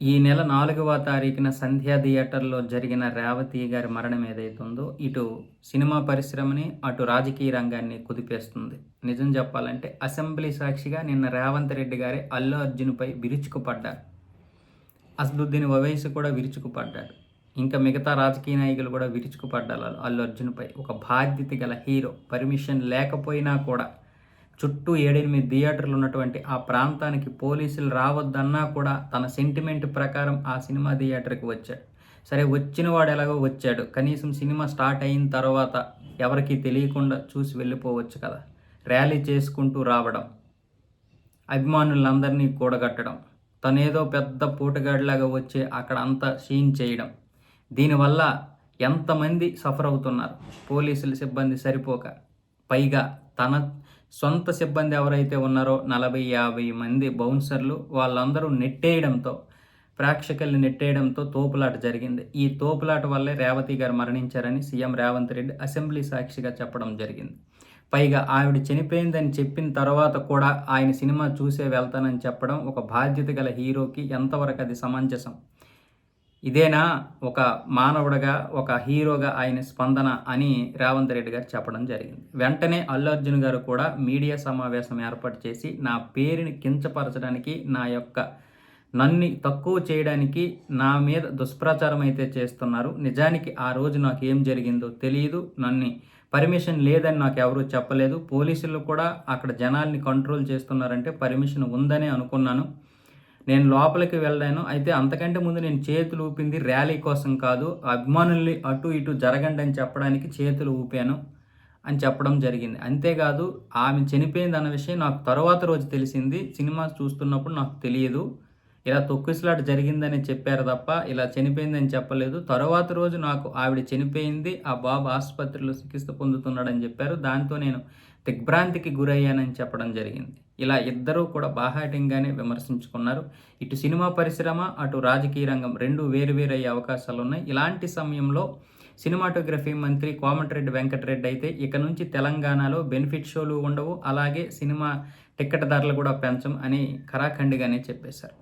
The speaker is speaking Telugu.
ఈ నెల నాలుగవ తారీఖున సంధ్యా థియేటర్లో జరిగిన రేవతి గారి మరణం ఏదైతుందో ఇటు సినిమా పరిశ్రమని అటు రాజకీయ రంగాన్ని కుదిపేస్తుంది. నిజం చెప్పాలంటే అసెంబ్లీ సాక్షిగా నిన్న రేవంత్ రెడ్డి గారి అల్లు అర్జున్పై విరుచుకుపడ్డారు. అసదుద్దీన్ ఓవైసీ కూడా విరుచుకుపడ్డాడు. ఇంకా మిగతా రాజకీయ నాయకులు కూడా విరుచుకుపడ్డారు అల్లు అర్జున్పై. ఒక బాధ్యత గల హీరో పర్మిషన్ లేకపోయినా కూడా చుట్టూ ఏడెనిమిది థియేటర్లు ఉన్నటువంటి ఆ ప్రాంతానికి పోలీసులు రావద్దన్నా కూడా తన సెంటిమెంట్ ప్రకారం ఆ సినిమా థియేటర్కి వచ్చాడు. సరే వచ్చిన వాడు ఎలాగో వచ్చాడు. కనీసం సినిమా స్టార్ట్ అయిన తర్వాత ఎవరికి తెలియకుండా చూసి వెళ్ళిపోవచ్చు కదా. ర్యాలీ చేసుకుంటూ రావడం అభిమానులందరినీ కూడగట్టడం తనేదో పెద్ద పూటగాడిలాగా వచ్చి అక్కడ అంతా సీన్ చేయడం దీనివల్ల ఎంతమంది సఫర్ అవుతున్నారు? పోలీసుల సిబ్బంది సరిపోక పైగా తన సొంత సిబ్బంది ఎవరైతే ఉన్నారో నలభై యాభై మంది బౌన్సర్లు వాళ్ళందరూ నెట్టేయడంతో ప్రేక్షకుల్ని నెట్టేయడంతో తోపులాట జరిగింది. ఈ తోపులాట వల్లే రేవతి గారు మరణించారని సీఎం రేవంత్ రెడ్డి అసెంబ్లీ సాక్షిగా చెప్పడం జరిగింది. పైగా ఆవిడ చనిపోయిందని చెప్పిన తర్వాత కూడా ఆయన సినిమా చూసే వెళ్తానని చెప్పడం ఒక బాధ్యత గల హీరోకి ఎంతవరకు అది సమంజసం? ఇదేనా ఒక మానవుడిగా ఒక హీరోగా ఆయన స్పందన అని రేవంత్ రెడ్డి గారు చెప్పడం జరిగింది. వెంటనే అల్లు అర్జున్ గారు కూడా మీడియా సమావేశం ఏర్పాటు చేసి నా పేరుని కించపరచడానికి నా యొక్క నన్ను తక్కువ చేయడానికి నా మీద దుష్ప్రచారం అయితే చేస్తున్నారు. నిజానికి ఆ రోజు నాకు ఏం జరిగిందో తెలియదు నన్ను పర్మిషన్ లేదని నాకు ఎవరూ చెప్పలేదు. పోలీసులు కూడా అక్కడ జనాల్ని కంట్రోల్ చేస్తున్నారంటే పర్మిషన్ ఉందనే అనుకున్నాను. నేను లోపలికి వెళ్ళాను. అయితే అంతకంటే ముందు నేను చేతులు ఊపింది ర్యాలీ కోసం కాదు అభిమానుల్ని అటు ఇటు జరగండి అని చెప్పడానికి చేతులు ఊపాను అని చెప్పడం జరిగింది. అంతేకాదు ఆమె చనిపోయింది అన్న విషయం నాకు తర్వాత రోజు తెలిసింది. సినిమా చూస్తున్నప్పుడు నాకు తెలియదు. ఇలా తొక్కిసలాట జరిగిందని చెప్పారు తప్ప ఇలా చనిపోయిందని చెప్పలేదు. తర్వాత రోజు నాకు ఆవిడ చనిపోయింది ఆ బాబు ఆసుపత్రిలో చికిత్స పొందుతున్నాడని చెప్పారు. దాంతో నేను దిగ్భ్రాంతికి గురయ్యానని చెప్పడం జరిగింది. ఇలా ఇద్దరూ కూడా బాహాటంగానే విమర్శించుకున్నారు. ఇటు సినిమా పరిశ్రమ అటు రాజకీయ రంగం రెండు వేరు వేరు అయ్యే అవకాశాలు ఉన్నాయి ఇలాంటి సమయంలో సినిమాటోగ్రఫీ మంత్రి కోమటిరెడ్డి వెంకటరెడ్డి అయితే ఇక నుంచి తెలంగాణలో బెనిఫిట్ షోలు ఉండవు. అలాగే సినిమా టికెట్ ధరలు కూడా పెంచం అని ఖరాఖండిగానే చెప్పేశారు.